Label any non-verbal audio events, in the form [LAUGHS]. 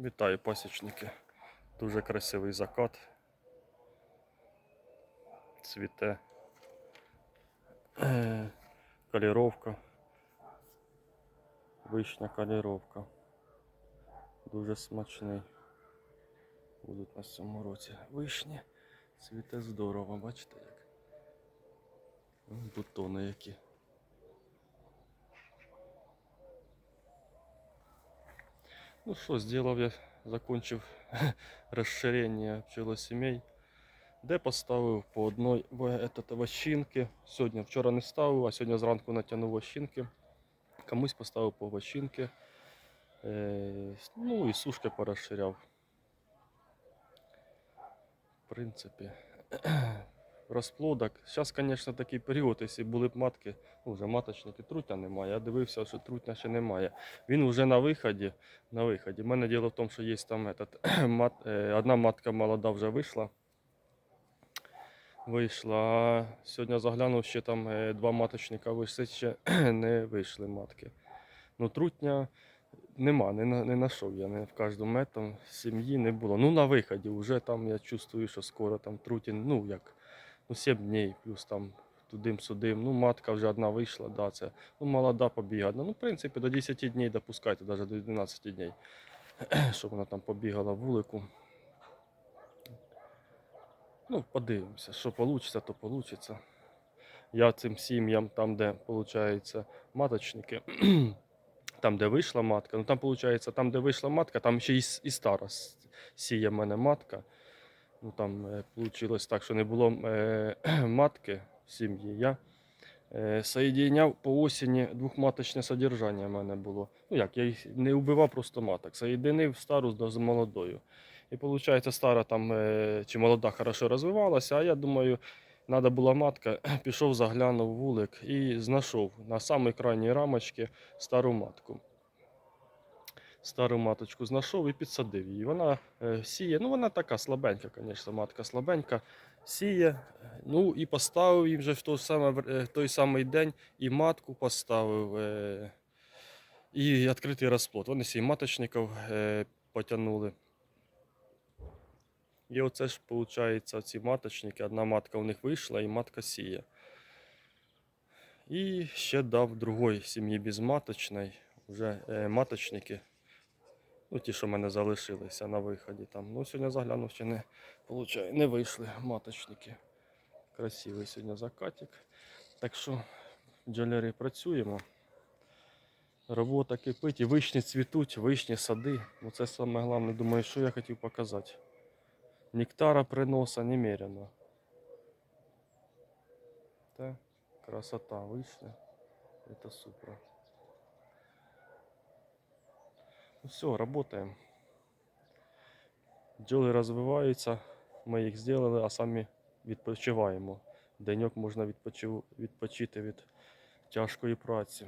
Вітаю пасічники. Дуже красивий закат. Цвіте. Е, Каліровка. Вишня каліровка. Дуже смачний. Будуть на цьому році вишні. Цвіте здорово, бачите як? Бутони які. Ну що, зробив я, закончив [LAUGHS] розширення пчелосімей, де поставив по одній вощинки. Сьогодні, вчора не ставив, а сьогодні зранку натягнув вощинки. Комусь поставив по вощинки. Е, ну і сушки порозширяв. В принципі, [CLEARS THROAT] розплодок. Зараз, звісно, такий період, якщо були б матки, ну вже маточники, трутня немає. Я дивився, що трутня ще немає. Він вже на виході. На виході. У мене діло в тому, що є там этот, [CLEARS THROAT] мат, е, одна матка молода вже вийшла. Вийшла. А сьогодні заглянув, ще там е, два маточника вийшли, ще [CLEARS THROAT] не вийшли матки. Ну, трутня нема, не, не знайшов я не в кожному метам сім'ї не було. Ну, на виході вже там я чувствую, що скоро там трутін, ну як, ну 7 днів, плюс там тудим-сюдим. Ну, матка вже одна вийшла, да, це. Ну, молода побігла. Ну, в принципі, до 10 днів допускайте, навіть до 11 днів, [CLEARS THROAT] щоб вона там побігала вулику. Ну, подивимося, що вийде, то вийде. Я цим сім'ям, там, де виходить маточники, [CLEARS THROAT] там, де вийшла матка, ну там виходить, там, де вийшла матка, там ще і, і стара сіє мене матка. Ну там вийшло так, що не було е, [CLEARS THROAT] матки в сім'ї. Я е, соєдиняв по осені двохматочне содержання в мене було. Ну як, я їх не вбивав просто маток. Соєдинив стару з молодою. І виходить, стара там е, чи молода хорошо розвивалася, а я думаю, треба була матка, [CLEARS THROAT] пішов, заглянув вулик і знайшов на самій крайній рамочці стару матку. Стару маточку знайшов і підсадив її. Вона е, сіє, ну вона така слабенька, звісно, матка слабенька. Сіє, ну і поставив їм вже в той, саме, в е, той самий день і матку поставив, е, і відкритий розплод. Вони сім маточників потягнули. І оце ж, виходить, ці маточники, одна матка у них вийшла і матка сіє. І ще дав другої сім'ї безматочної, вже маточники. Ну, ті, що в мене залишилися на виході там. Ну, сьогодні заглянув, ще не, получаю, не вийшли маточники. Красивий сьогодні закатик. Так що, джолери, працюємо. Робота кипить, і вишні цвітуть, вишні сади. Ну, це саме головне, думаю, що я хотів показати. Нектара приноса немерено. Та красота вишня. Это супер. Ну все, работаем. Бджоли розвиваються, ми їх зробили, а самі відпочиваємо. Деньок можна відпочити від тяжкої праці.